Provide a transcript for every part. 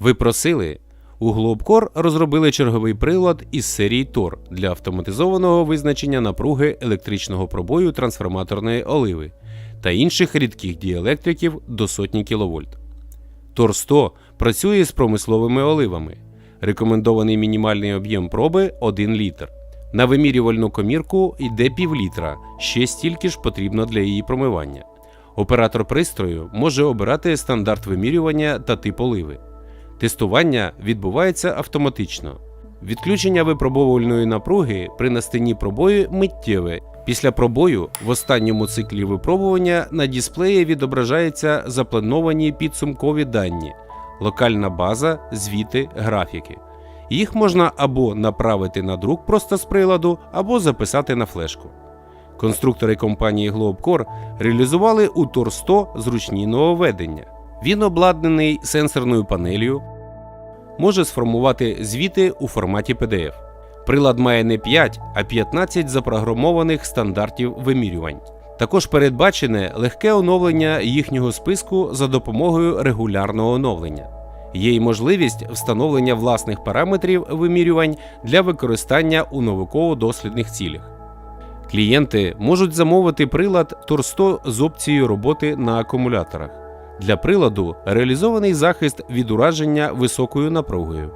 Ви просили? У Globcore розробили черговий прилад із серії TOR для автоматизованого визначення напруги електричного пробою трансформаторної оливи та інших рідких діелектриків до сотні кВт. TOR 100 працює з промисловими оливами. Рекомендований мінімальний об'єм проби 1 літр. На вимірювальну комірку йде пів літра, ще стільки ж потрібно для її промивання. Оператор пристрою може обирати стандарт вимірювання та тип оливи. Тестування відбувається автоматично. Відключення випробовувальної напруги при настинні пробою миттєве. Після пробою в останньому циклі випробування на дисплеї відображаються заплановані підсумкові дані, локальна база, звіти, графіки. Їх можна або направити на друк просто з приладу, або записати на флешку. Конструктори компанії Globcore реалізували у TOR 100 зручні нововведення. Він обладнаний сенсорною панелью, може сформувати звіти у форматі PDF. Прилад має не 5, а 15 запрограмованих стандартів вимірювань. Також передбачене легке оновлення їхнього списку за допомогою регулярного оновлення. Є й можливість встановлення власних параметрів вимірювань для використання у науково-дослідних цілях. Клієнти можуть замовити прилад 100 з опцією роботи на акумуляторах. Для приладу реалізований захист від ураження високою напругою.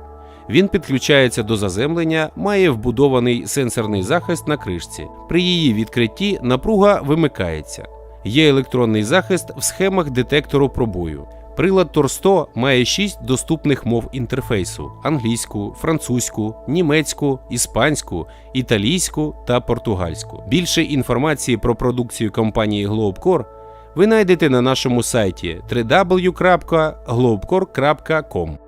Він підключається до заземлення, має вбудований сенсорний захист на кришці. При її відкритті напруга вимикається. Є електронний захист в схемах детектору пробою. Прилад 100 має 6 доступних мов інтерфейсу: англійську, французьку, німецьку, іспанську, італійську та португальську. Більше інформації про продукцію компанії Globcore ви знайдете на нашому сайті www.globcore.com.